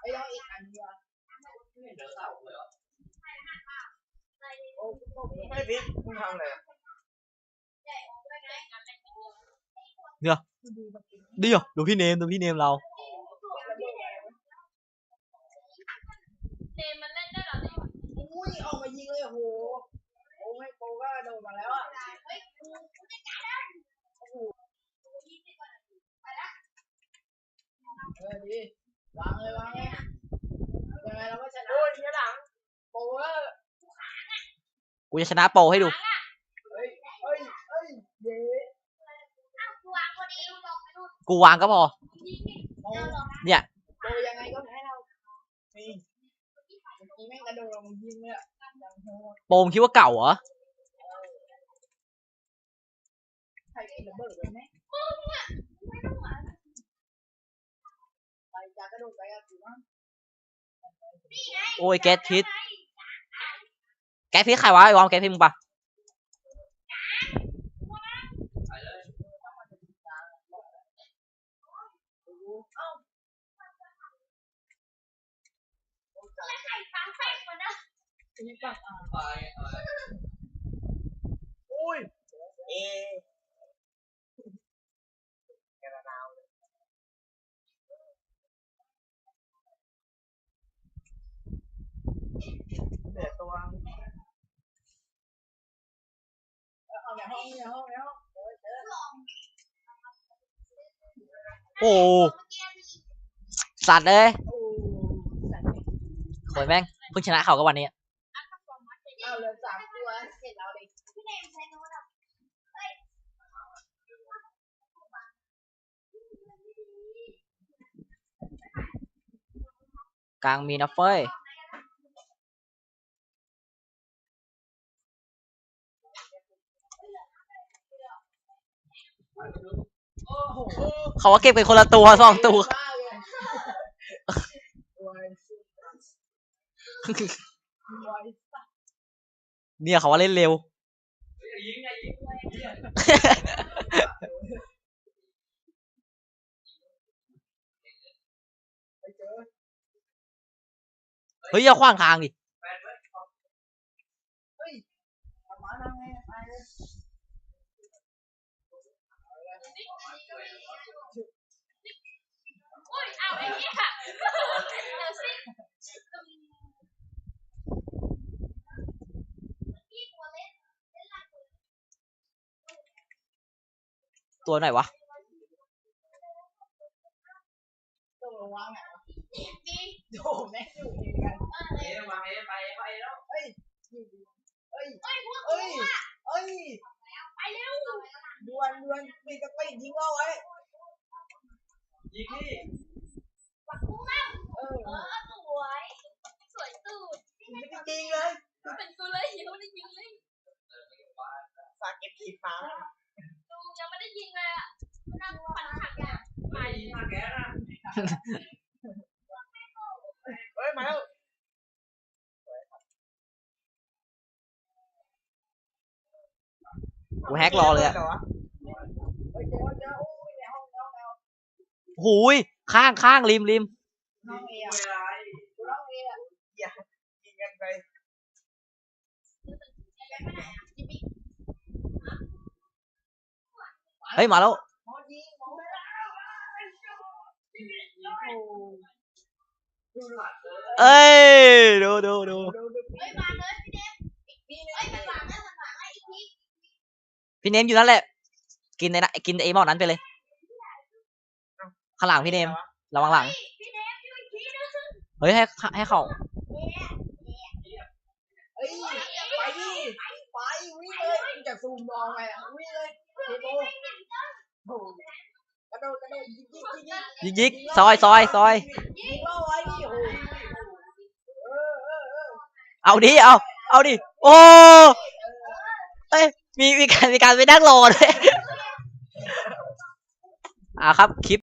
ไอ้ยเอาอีกอันเดียวเดี๋ยวเต่าเลยเหรอโอ้โหไอ้พี่มึงทำอะไรอะเดี๋ยวดูพี่เนมดูพี่เนมเราเนมมันเล่นได้เหรอเนี่ยอุ้ยออกมายิงเลยโอ้โหโอ้ไม่โปก็โดนมาแล้วอะเออดี วางเลยวางเลยยังไงเราก็ชนะโอ้ยเนี่ยหลังโปเวอร์กูจะชนะโปรให้ดู เฮ้ยเฮ้ยเฮ้ยเย้วางพอดีลงไปนู่นกูวางก็พอ โปเนี่ยโปยังไงก็แพ้เรานี่เมื่อกี้แม่งกระโดดลงมายิงเลยอะยังโหดโปรมงคิดว่าเก่าเหรอ ใครกินระเบิดเลยไหมไปจากกระโดดไปอะถือว่าโอ้ยแก๊สพิษแก๊สพิษใครวะไอ้วอม แก๊สพิษมึงปะไปเลย ไข่ปลาแฝงมันนะ นี่ปะอะ ไปอะไร อุ้ยเอ๊ะแกระดาวเลย เดี๋ย วตัวเอาในห้องในห้องในห้องเดี๋ยวเจอโอ้สัตว์เลยโอ้สัตว์โอยแม่งเพิ่งชนะเขาก็วันนี้เอาเหลือสามตัวเห็นเราเลยพี่เนมใช้โน้ตอะกลางมีนะเฟ้ย เขาว่าเก็บกันคนละตัวสองตัว เนี่ยเขาว่าเล่นเร็ว เฮ้ยอย่าขว้างทางดิเว้ยมาทำไงไปเลย อุ้ยเอาไอ้เนี่ยเดี๋ยวสิพี่ตัวเล็กเล่นหลังตัวไหนวะต้องระวังอะดีโอ้แม่งอยู่เหมือนกันเอ๊ะวางเอ๊ะไปไปแล้วเฮ้ยอยู่ดีเฮ้ย เอ้ยพวก เฮ้ยเฮ้ย ไปเร็ว ดวนดวนมีกระปิยิงเอาไว้ ยิงนี่ปักกุ้งนั่งเออเออสวย สวยตูดไม่ได้ยิงเลยเป็นกูเลยยังไม่ได้ยิงเลยฝากเก็บขีดฟ้าดูยังไม่ได้ยิงเลยอะนั่งปั่นขัดอะไปยิงมาแกนะเฮ้ยมาแล้วกูแฮกรอเลยอะ หูย ข้างข้างริมริมห้องเอเวอะลากูห้องเออะยิงกันไปเฮ้ย มาแล้ว เอ้ย ดูดูดูพี่เดฟพี่นี่เฮ้ยมันหวังแล้วมันหวังไอ้ทีพี่เนมอยู่นั่นแหละ กินในนะกินไอ้หม้อนั้นไปเลย ข้างหลังพี่เนมระวังหลังพี่เดฟอยู่อีกทีนึงเฮ้ยให้ให้เขาเฮ้ยไปดิไปวิ่งเลยจะซูมมองไงอะวิ่งเลยเทโบโอ้กระโดดกระโดดยิงยิงยิงยิงยิกยิกซอยซอยซอยยิงล่อไว้ดิโอ้เออเออเออเอาดิเอาเอาดิโอ้เอ้ยมีมีการมีการไปนั่งรอด้วยอ่าครับคลิป